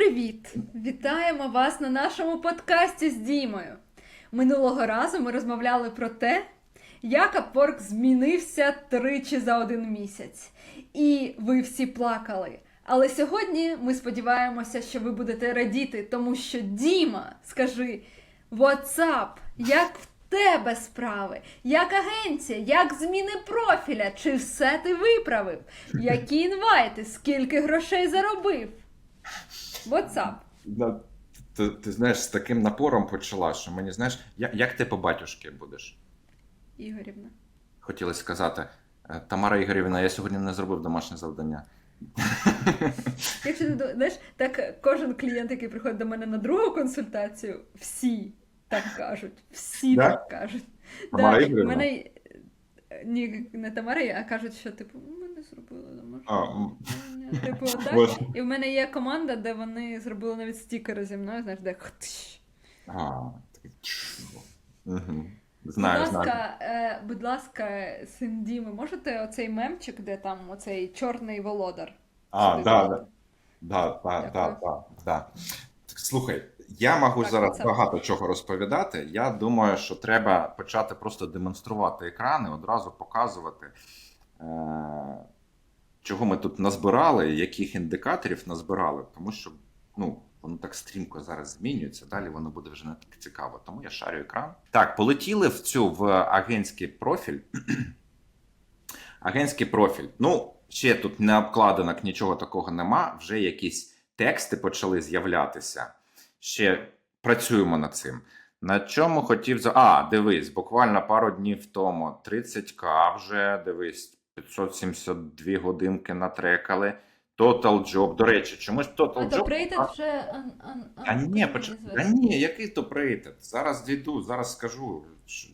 Привіт! Вітаємо вас на нашому подкасті з Дімою. Минулого разу ми розмовляли про те, як Апворк змінився тричі за один місяць. І ви всі плакали. Але сьогодні ми сподіваємося, що ви будете радіти, тому що Діма, скажи, WhatsApp, як в тебе справи? Як агенція, як зміни профіля? Чи все ти виправив? Які інвайти? Скільки грошей заробив? WhatsApp. Ну, ти, ти знаєш, з таким напором почала, що мені знаєш, як, як ти по батюшки будеш? Ігорівна. Хотілося сказати, «Е, Тамара Ігорівна, я сьогодні не зробив домашнє завдання. Якщо ти знаєш, так кожен клієнт, який приходить до мене на другу консультацію, всі так кажуть. Всі Да? так кажуть. Тамара Да, Ігорівна? мене ні, не Тамара, а кажуть, що типу, ми не зробили завдання. Типу, так. І в мене є команда, де вони зробили навіть стікери зі мною, знаєш, де. А, такий Будь Знаю, знаю. ласка, е, будь ласка, син Діми, можете оцей мемчик, де там оцей чорний володар? А, да, да. Да, да, да, да, да. Слухай, я можу Так, зараз це- багато чого розповідати. Я думаю, що треба почати просто демонструвати екрани, одразу показувати, е- чого ми тут назбирали, яких індикаторів назбирали, тому що ну, воно так стрімко зараз змінюється, далі воно буде вже не так цікаво. Тому я шарю екран. Так, полетіли в цю в агентський профіль. Агентський профіль. Ну, ще тут не обкладинок, нічого такого нема. Вже якісь тексти почали з'являтися. Ще працюємо над цим. На чому хотів за. А, дивись, буквально пару днів тому 30к вже дивись, 572 годинки натрекали. Total Job. До речі, чомусь Total А Job. то прийде вже. А ні, поч... незвісно. Ні, який то прейтед? Зараз дійду, зараз скажу.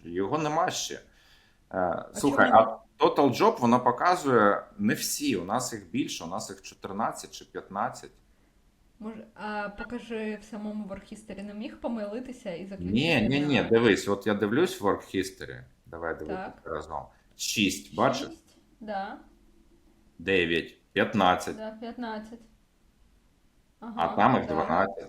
Його нема ще. Е, Слухай, чому а Total Job воно показує не всі. У нас їх більше, у нас їх 14 чи 15. Може, а покажи в самому Warhistory, не міг помилитися і заключити. Ні, ні, ні, дивись, от я дивлюсь Work History. Давай дивитися Так. разом. 6, бачиш? шість? Да, 9, 15, да, 15. Ага, а там їх да. 12.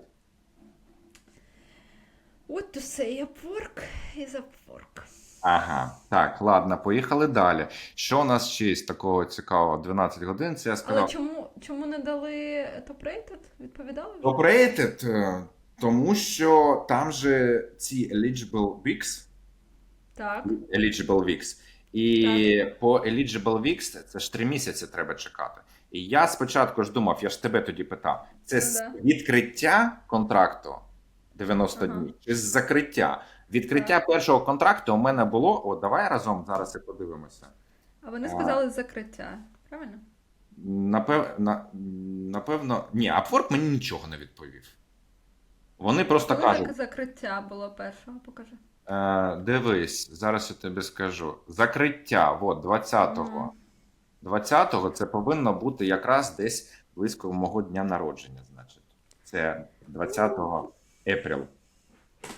What to say Upwork is Upwork. Ага, так, ладно, поїхали далі. Що у нас ще з такого цікавого? 12 годин, це я сказав. Але чому, чому не дали топ-рейтед? Відповідали е, тому що там же ці eligible weeks, Так. eligible weeks, і по eligible weeks це ж 3 місяці треба чекати. І я спочатку ж думав, я ж тебе тоді питав, це Ну з да. відкриття контракту 90 Ага. днів чи з закриття. Відкриття Так. першого контракту у мене було. О, давай разом зараз і подивимося. А вони А. сказали закриття. Правильно? Напев... На... Напевно, ні, Upwork мені нічого не відповів. Вони просто Коли кажуть. зак- закриття було першого, покажи. Е, дивись, зараз я тобі скажу. Закриття, от, 20-го. Мгм. 20-го це повинно бути якраз десь близько мого дня народження, значить. Це 20 еприл.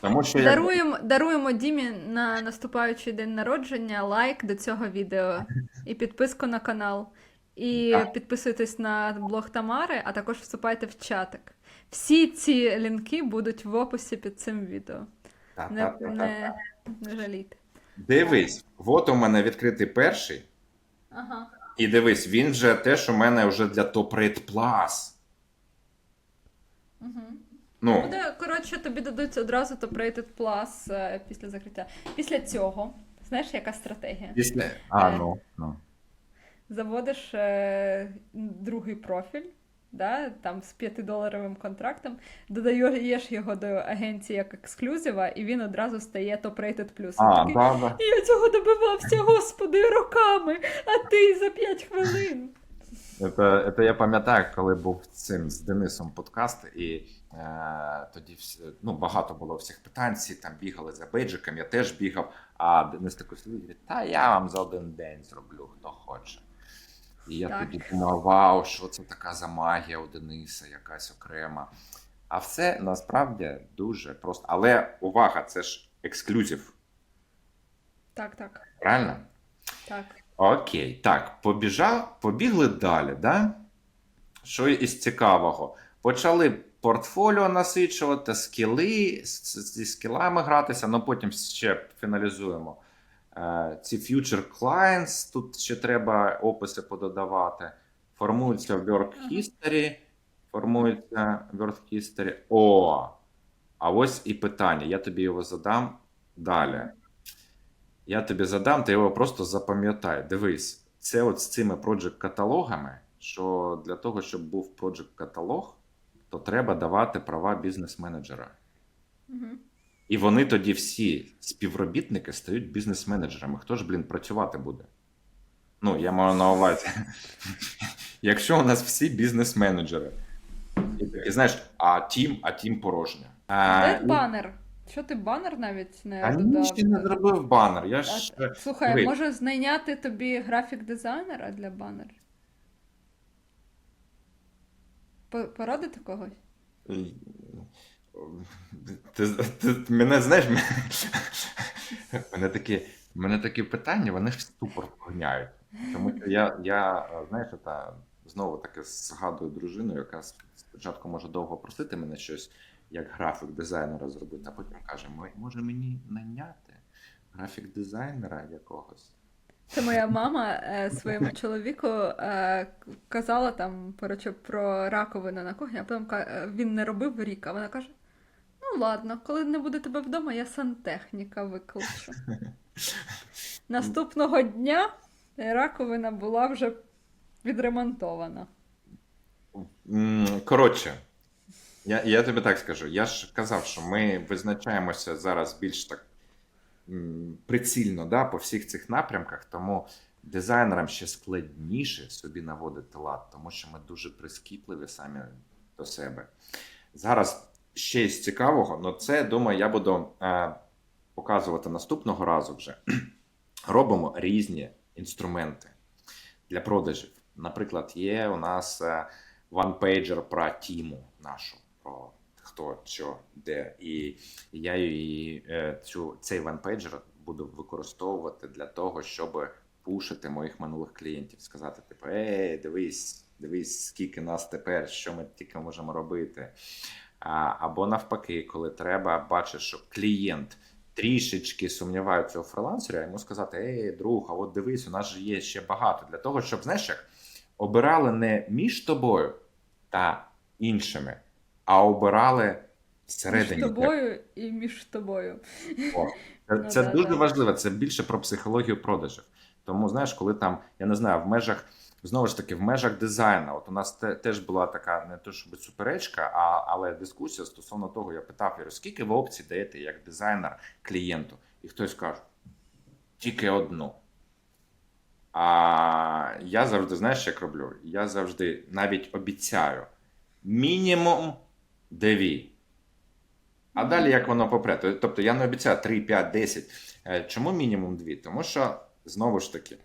Тому що я... Даруємо, даруємо Дімі на наступаючий день народження лайк до цього відео і підписку на канал. І Так. підписуйтесь на блог Тамари, а також вступайте в чатик. Всі ці лінки будуть в описі під цим відео. Не, Та-та-та-та. не, не жалійте. Дивись, от у мене відкритий перший. Ага. І дивись, він вже теж у мене вже для Rate Plus. Угу. Ну, Буде, коротше, тобі дадуть одразу топ Rated Plus е, після закриття. Після цього, знаєш, яка стратегія? після... А, Е. ну, ну. Заводиш е, другий профіль, да, там з 5-доларовим контрактом, додаєш його до агенції як ексклюзива, і він одразу стає топ-рейтед плюс. А, такий, да, да. Я цього добивався, господи, роками, а ти за 5 хвилин. Это, это я пам'ятаю, коли був цим з Денисом подкаст, і тоді всі, ну, багато було всіх питань, всі там бігали за бейджиком, я теж бігав, а Денис такий сидить, та я вам за один день зроблю, хто хоче. І я Так. тоді думав, вау, що це така за магія у Дениса, якась окрема. А все насправді дуже просто. Але увага, це ж ексклюзив, Так, так, правильно? так. Окей, так, побіжав, побігли далі, да? Що із цікавого? почали портфоліо насичувати, скіли, зі скілами гратися, але потім ще фіналізуємо. Е, Ці future clients, тут ще треба описи пододавати. Формується work history. Формується work history. О! А ось і питання. Я тобі його задам далі. Я тобі задам, ти його просто запам'ятай. Дивись, це от з цими project каталогами, що для того, щоб був project каталог, то треба давати права бізнес-менеджера. І вони тоді всі співробітники стають бізнес-менеджерами. Хто ж, блін, працювати буде? Ну, я маю на увазі. Якщо у нас всі бізнес-менеджери, і знаєш, а тім, а тім порожньо. А, Де банер? Що ти банер навіть не а додав? ні, ще не зробив банер. Я ж. е, Слухай, Диви. може знайняти тобі графік дизайнера для банера? По- Порадити когось? Ти, ти, мене знаєш, мене, такі, мене такі питання, вони ж ступор вганяють. Тому що я, я знаєш, та, знову таки згадую дружину, яка спочатку може довго просити мене щось як графік дизайнера зробити, а потім каже: «Мо- може мені наняти графік дизайнера якогось. Це моя мама е, своєму чоловіку е, казала там коротше, про раковину на кухні, а потім е, він не робив рік, а вона каже: ну ладно, коли не буде тебе вдома, я сантехніка викличу. Наступного дня раковина була вже відремонтована. Коротше, я, я тобі так скажу. Я ж казав, що ми визначаємося зараз більш так прицільно да, по всіх цих напрямках, тому дизайнерам ще складніше собі наводити лад, тому що ми дуже прискіпливі самі до себе. Зараз ще з цікавого, але це, думаю, я буду е, показувати наступного разу вже. Робимо різні інструменти для продажів. Наприклад, є у нас е, one-pager про тіму нашу, про хто, що, де. І я її, е, цю, цей one-pager буду використовувати для того, щоб пушити моїх минулих клієнтів, сказати, типу, ей, дивись, дивись, скільки нас тепер, що ми тільки можемо робити. А, або навпаки, коли треба, бачиш, що клієнт трішечки сумніваються у фрилансері, а йому сказати: Ей, друг, а от дивись, у нас же є ще багато для того, щоб знаєш як обирали не між тобою та іншими, а обирали всередині. Між тобою і між тобою. О, Це, Ну, це да, дуже да. важливо, це більше про психологію продажів. Тому, знаєш, коли там, я не знаю, в межах, знову ж таки, в межах дизайну, от у нас те, теж була така не то, щоб суперечка, а, але дискусія стосовно того, я питав, я скільки ви опцій даєте як дизайнер клієнту? І хтось каже, тільки одну. А я завжди, знаєш, як роблю? Я завжди навіть обіцяю мінімум дві. А далі як воно попре? Тобто я не обіцяю 3, 5, 10. Е, Чому мінімум 2? Тому що, знову ж таки,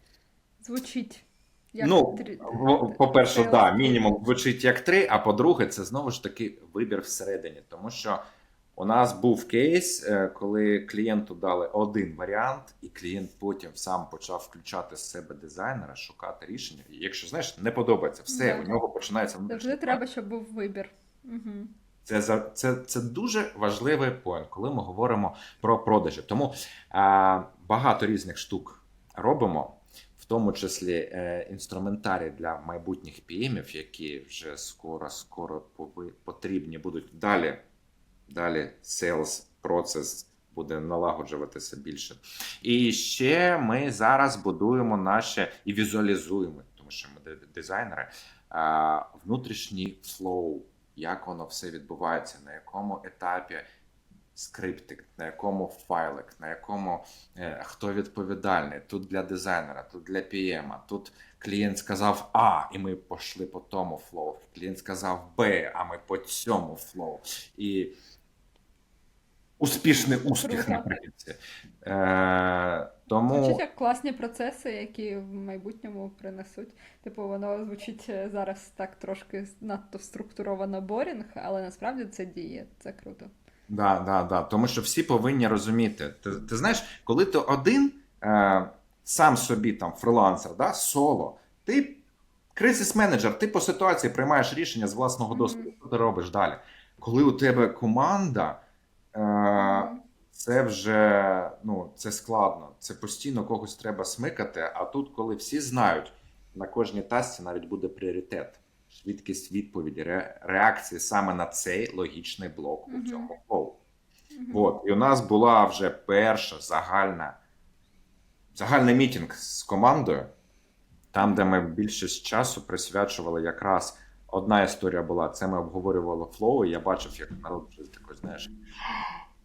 Звучить. Як ну, по-перше, Sales да, мінімум звучить як 3, а по-друге, це знову ж таки вибір всередині. Тому що у нас був кейс, е, коли клієнту дали один варіант, і клієнт потім сам почав включати з себе дизайнера, шукати рішення. І якщо знаєш, не подобається, все, Да. у нього починається Завжди треба, щоб був вибір. Угу. Це це, це дуже важливий поінт, коли ми говоримо про продажі. Тому а, багато різних штук робимо, в тому числі е, інструментарій для майбутніх PM-ів, які вже скоро скоро потрібні будуть далі. Далі sales процес буде налагоджуватися більше. І ще ми зараз будуємо наше і візуалізуємо, тому що ми дизайнери, внутрішній флоу, як воно все відбувається, на якому етапі скриптик, на якому файлик, на якому е, хто відповідальний. Тут для дизайнера, тут для PM, тут клієнт сказав А, і ми пішли по тому флоу. Клієнт сказав Б, а ми по цьому флоу. І успішний успіх Круто. наприкінці. Е, тому Звучить як класні процеси, які в майбутньому принесуть. Типу, воно звучить е, зараз так трошки надто структуровано борінг, але насправді це діє. Це круто. Да, да, да. Тому що всі повинні розуміти. Ти, ти знаєш, коли ти один, е, сам собі там фрилансер, да, соло, ти Кризис менеджер, ти по ситуації приймаєш рішення з власного досвіду. Що ти робиш далі? Коли у тебе команда. Це вже ну, це складно. Це постійно когось треба смикати. А тут, коли всі знають, на кожній тасці навіть буде пріоритет, швидкість відповіді, ре- реакції саме на цей логічний блок у цьому. Мгм. От, і у нас була вже перша загальна, загальний мітінг з командою, там, де ми більшість часу присвячували якраз одна історія була. Це ми обговорювали флоу, і я бачив, як народ вже такий, знаєш.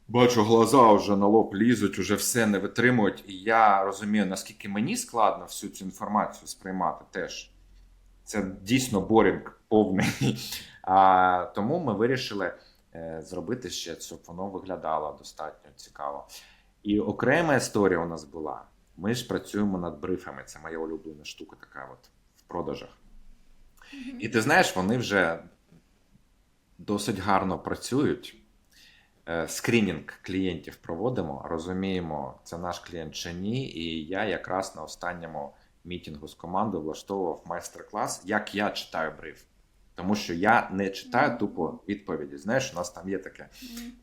Бачу, глаза вже на лоб лізуть, уже все не витримують. І я розумію, наскільки мені складно всю цю інформацію сприймати теж. Це дійсно борінг повний. А, тому ми вирішили е, зробити ще, щоб воно виглядало достатньо цікаво. І окрема історія у нас була. Ми ж працюємо над брифами. Це моя улюблена штука, така от в продажах. І ти знаєш, вони вже досить гарно працюють. Е, Скринінг клієнтів проводимо, розуміємо, це наш клієнт чи ні. І я якраз на останньому мітінгу з командою влаштовував майстер-клас, як я читаю бриф. Тому що я не читаю тупо відповіді. Знаєш, у нас там є таке.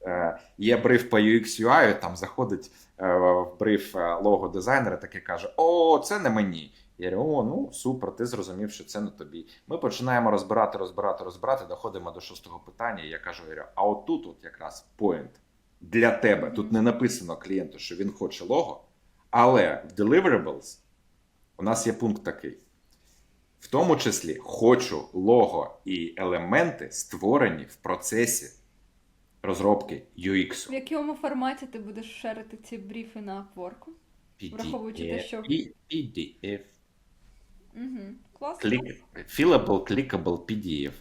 Е, є бриф по UX UI, там заходить е, в бриф е, лого дизайнера, такий каже: О, це не мені. Я говорю, о, ну супер, ти зрозумів, що це не тобі. Ми починаємо розбирати, розбирати, розбирати, доходимо до шостого питання. І я кажу, Іря, а отут от якраз поінт для тебе. Тут не написано клієнту, що він хоче лого, але в deliverables у нас є пункт такий. В тому числі хочу лого і елементи створені в процесі розробки UX. В якому форматі ти будеш шерити ці бріфи на Upwork? Враховуючи те, що- PDF. Угу. Класно. Click, fillable, clickable PDF.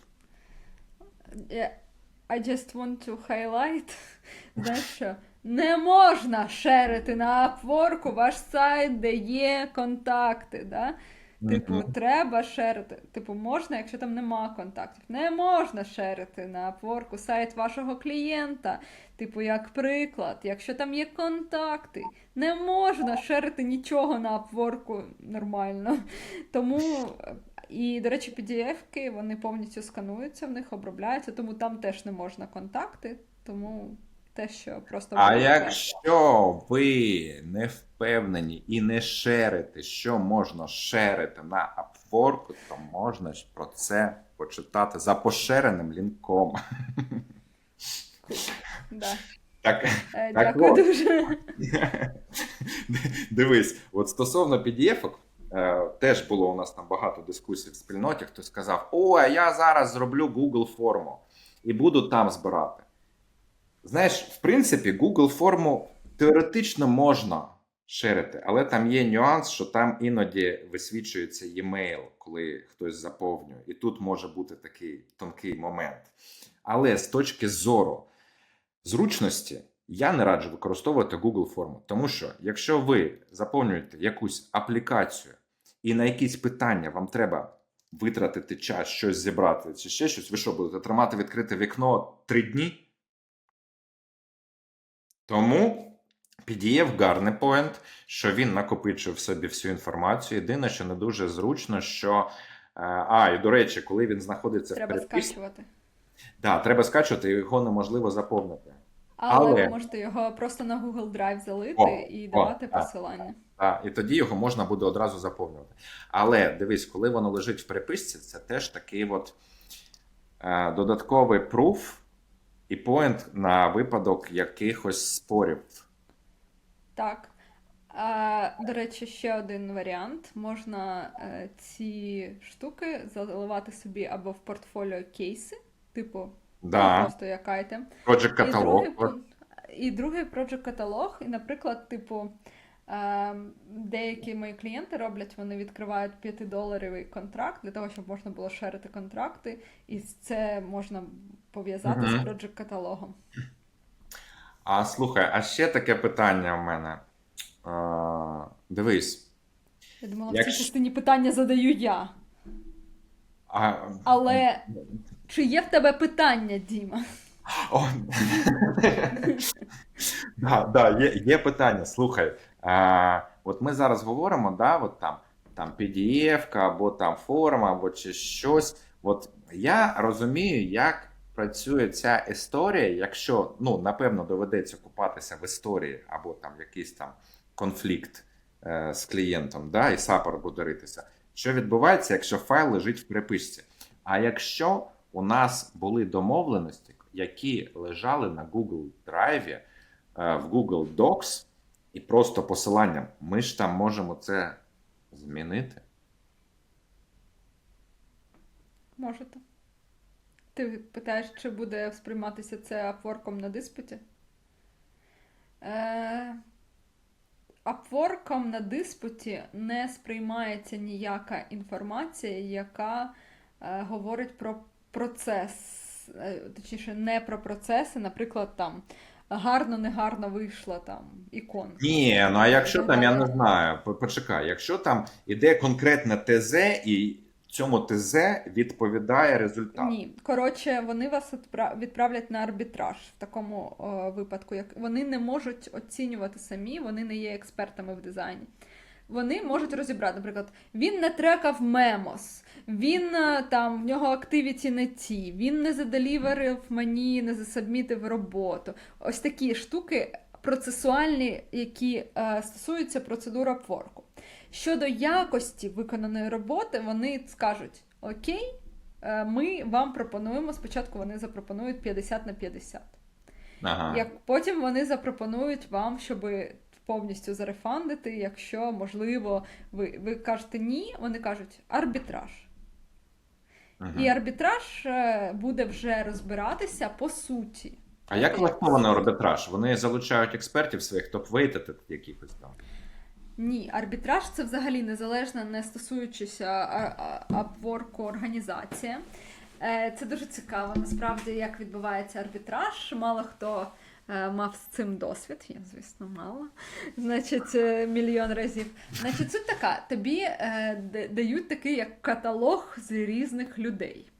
I just want to highlight, знаєш що, не можна шерити на Upwork ваш сайт, де є контакти, да? Типу, Мгм. треба шерити. Типу, можна, якщо там нема контактів. Не можна шерити на Upwork сайт вашого клієнта. Типу, як приклад, якщо там є контакти, не можна шерити нічого на Upwork нормально. Тому, і, до речі, PDF-ки вони повністю скануються, в них обробляються, тому там теж не можна контакти. Тому те, що просто А якщо ви не впевнені і не шерите, що можна шерити на Upwork, то можна ж про це почитати за поширеним лінком. Да. Так, Е, Так Дякую от. дуже. Дивись, от стосовно PDF-ок, е, теж було у нас там багато дискусій в спільноті. Хтось сказав: О, а я зараз зроблю Google форму і буду там збирати. Знаєш, в принципі, Google форму теоретично можна шерити, але там є нюанс, що там іноді висвічується e-mail, коли хтось заповнює, і тут може бути такий тонкий момент. Але з точки зору зручності я не раджу використовувати Google форму, тому що якщо ви заповнюєте якусь аплікацію і на якісь питання вам треба витратити час, щось зібрати чи ще щось, ви що будете тримати відкрите вікно три дні? Тому PDF гарний поінт, що він накопичує в собі всю інформацію. Єдине, що не дуже зручно, що. е, А, і до речі, коли він знаходиться Треба в переписці, скачувати. Да, треба скачувати, його неможливо заповнити. Але, Але- ви можете його просто на Google Drive залити О, і о, давати так. посилання. А, і тоді його можна буде одразу заповнювати. Але дивись, коли воно лежить в переписці, це теж такий от е, додатковий пруф і поінт на випадок якихось спорів. Так. А, до речі, ще один варіант. Можна е, ці штуки заливати собі або в портфоліо кейси, типу, Да, просто як айтем. Project І каталог. другий, і другий project каталог. І, наприклад, типу, е, деякі мої клієнти роблять, вони відкривають 5-доларовий контракт для того, щоб можна було шерити контракти, і це можна пов'язати з project каталогом. А слухай, а ще таке питання в мене. Е, дивись. Я думала, в Якщо- цій частині питання задаю я. А, Але чи є в тебе питання, Діма? О, да, да, є, є питання. Слухай, а, от ми зараз говоримо, да, от там там PDF, або там форма, або чи щось. От я розумію, як працює ця історія, якщо ну напевно доведеться купатися в історії, або там якийсь там конфлікт е, з клієнтом, да, і саппорт буде ритися. Що відбувається, якщо файл лежить в переписці? А якщо у нас були домовленості, які лежали на Google Drive, е, в Google Docs, і просто посиланням, ми ж там можемо це змінити. Можете. Ти питаєш, чи буде сприйматися це апворком на диспуті? Е, апворком на диспуті не сприймається ніяка інформація, яка е, говорить про процес, е, точніше, не про процеси, наприклад, там гарно, негарно вийшла там іконка. Ні, ну а якщо там, я не знаю, почекай, якщо там іде конкретне ТЗ, і цьому ТЗ відповідає результат. Ні, коротше, вони вас відпра- відправлять на арбітраж в такому о, випадку. Як вони не можуть оцінювати самі, вони не є експертами в дизайні. Вони можуть розібрати, наприклад, він не трекав мемос, він е, там в нього активіті не ті, він не заделіверив мені, не засабмітив роботу. Ось такі штуки процесуальні, які е, стосуються процедури апворку. Щодо якості виконаної роботи, вони скажуть: Окей, е, ми вам пропонуємо. Спочатку вони запропонують 50 на 50. Ага. Як потім вони запропонують вам, щоб повністю зарефандити, якщо можливо, ви, ви кажете ні, вони кажуть арбітраж. Мгм. І арбітраж е, буде вже розбиратися по суті. А як влаштований арбітраж? Вони залучають експертів своїх топ-вейтед якихось там. Ні, арбітраж це взагалі незалежна, не стосуючися апворку організація. Е, Це дуже цікаво, насправді, як відбувається арбітраж. Мало хто мав з цим досвід, я, звісно, мала. Значить, е, мільйон разів. Значить, суть така: тобі е, дають такий як каталог з різних людей.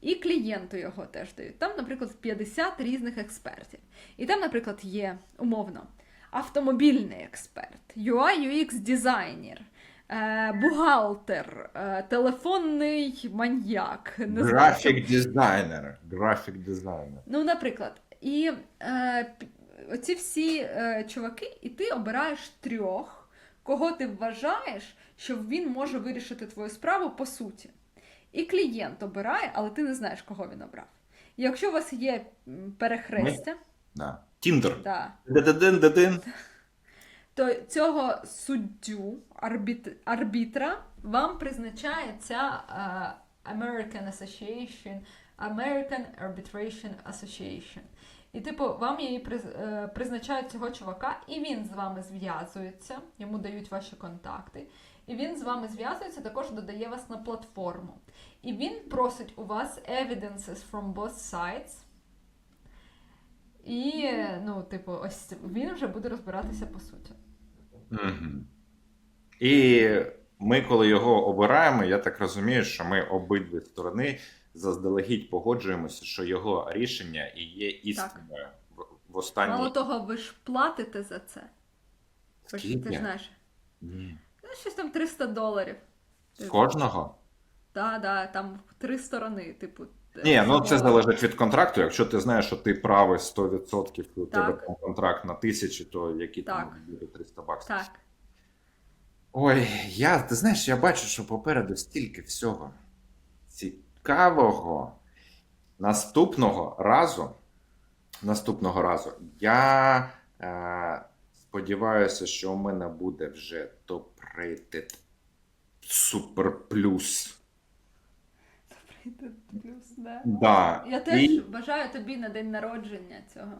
І клієнту його теж дають. Там, наприклад, 50 різних експертів. І там, наприклад, є умовно автомобільний експерт, UI UX дизайнер, е, бухгалтер, е, телефонний маньяк. Графік дизайнер. Графік дизайнер. Ну, наприклад, і е, оці всі е, чуваки, і ти обираєш трьох, кого ти вважаєш, що він може вирішити твою справу по суті. І клієнт обирає, але ти не знаєш, кого він обрав. І якщо у вас є перехрестя, Да. Тіндер. да, то цього суддю, арбіт, арбітра, вам призначає ця е, American Association, American Arbitration Association. І, типу, вам її е, призначають цього чувака, і він з вами зв'язується, йому дають ваші контакти. І він з вами зв'язується, також додає вас на платформу. І він просить у вас evidences from both sides. І, ну, типу, ось він вже буде розбиратися по суті. І ми, коли його обираємо, я так розумію, що ми обидві сторони заздалегідь погоджуємося, що його рішення і є істинною в, в останній. Мало того, ви ж платите за це. Ви ти ж знаєш. Ні. Ну, щось там 300 доларів. З кожного? Так, да, там три сторони, типу. Ні, ну це залежить від контракту. Якщо ти знаєш, що ти правий 100%, і у тебе там контракт на тисячі, то які Так. там буде 300 баксів. Так. Ой, я, ти знаєш, я бачу, що попереду стільки всього цікавого. Наступного разу, наступного разу, я е, сподіваюся, що у мене буде вже топ-рейтед супер плюс. Плюс, да. Да. Я теж І- бажаю тобі на день народження цього.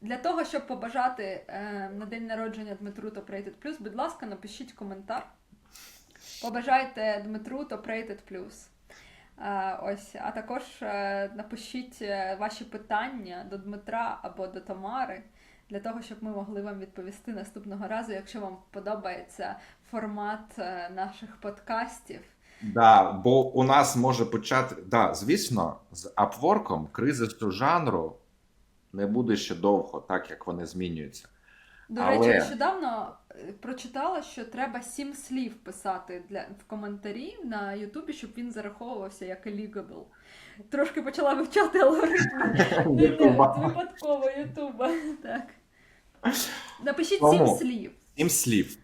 Для того, щоб побажати е, на день народження Дмитру Rated Plus, будь ласка, напишіть коментар. Побажайте Дмитру Plus. Е, ось, а також е, напишіть е, ваші питання до Дмитра або до Тамари, для того, щоб ми могли вам відповісти наступного разу, якщо вам подобається формат е, наших подкастів. Да, бо у нас може почати. Да, звісно, з апворком кризису жанру не буде ще довго, так як вони змінюються. До Але- речі, нещодавно е, прочитала, що треба сім слів писати для в коментарі на Ютубі, щоб він зараховувався як illegible. Трошки почала вивчати алгоритм випадково Ютуба. Так. Напишіть сім слів. Сім слів.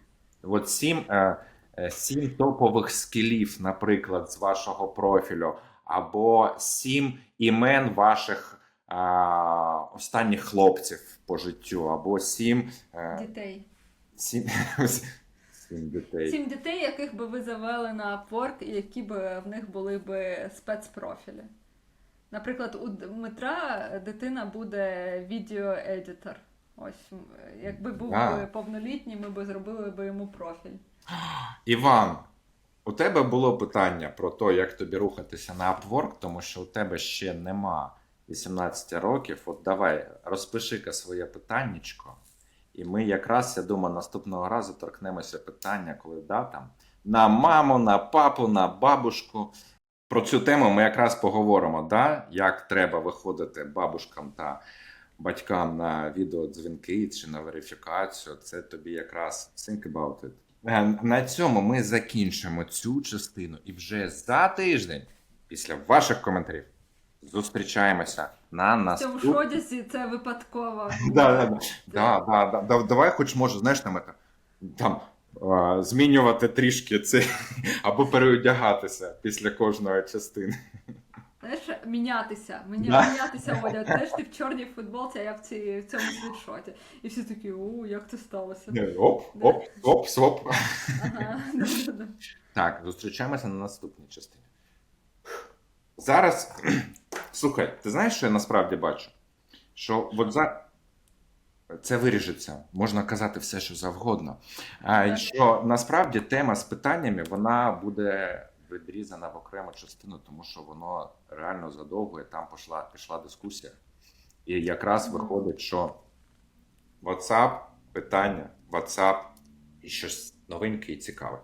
От сім, е, е, сім топових скілів, наприклад, з вашого профілю, або сім імен ваших е, останніх хлопців по життю, або сім, е, Дітей. Сім, сім дітей. Сім дітей, яких би ви завели на Upwork і які б в них були б спецпрофілі. Наприклад, у Дмитра дитина буде відеоедітор. Ось, якби був А. би повнолітній, ми б зробили б йому профіль. Іван, у тебе було питання про те, як тобі рухатися на Upwork, тому що у тебе ще нема 18 років. От давай розпиши-ка своє питаннячко. І ми якраз, я думаю, наступного разу торкнемося питання, коли да, там, на маму, на папу, на бабушку. Про цю тему ми якраз поговоримо, да? як треба виходити бабушкам та батькам на відеодзвінки чи на верифікацію. Це тобі якраз think about it. Е, На цьому ми закінчимо цю частину, і вже за тиждень, після ваших коментарів, зустрічаємося на В цьому шодязі це випадково. Да, да, да. Да, да, да, да. Давай, хоч може, знаєш, там, там змінювати трішки це або переодягатися після кожної частини. Знаєш, мінятися. Мінятися, Оля. Теж ти в чорній футболці, а я в, цій, в цьому світшоті. І всі такі, у, як це сталося? Оп, оп, оп. Ага. Так, зустрічаємося на наступній частині. Зараз, слухай, ти знаєш, що я насправді бачу? Що от за... це виріжеться, можна казати все, що завгодно. А, що насправді тема з питаннями вона буде відрізана в окрему частину, тому що воно реально задовго, і там пішла, пішла дискусія. І якраз виходить, що WhatsApp, питання, WhatsApp і щось новеньке і цікаве.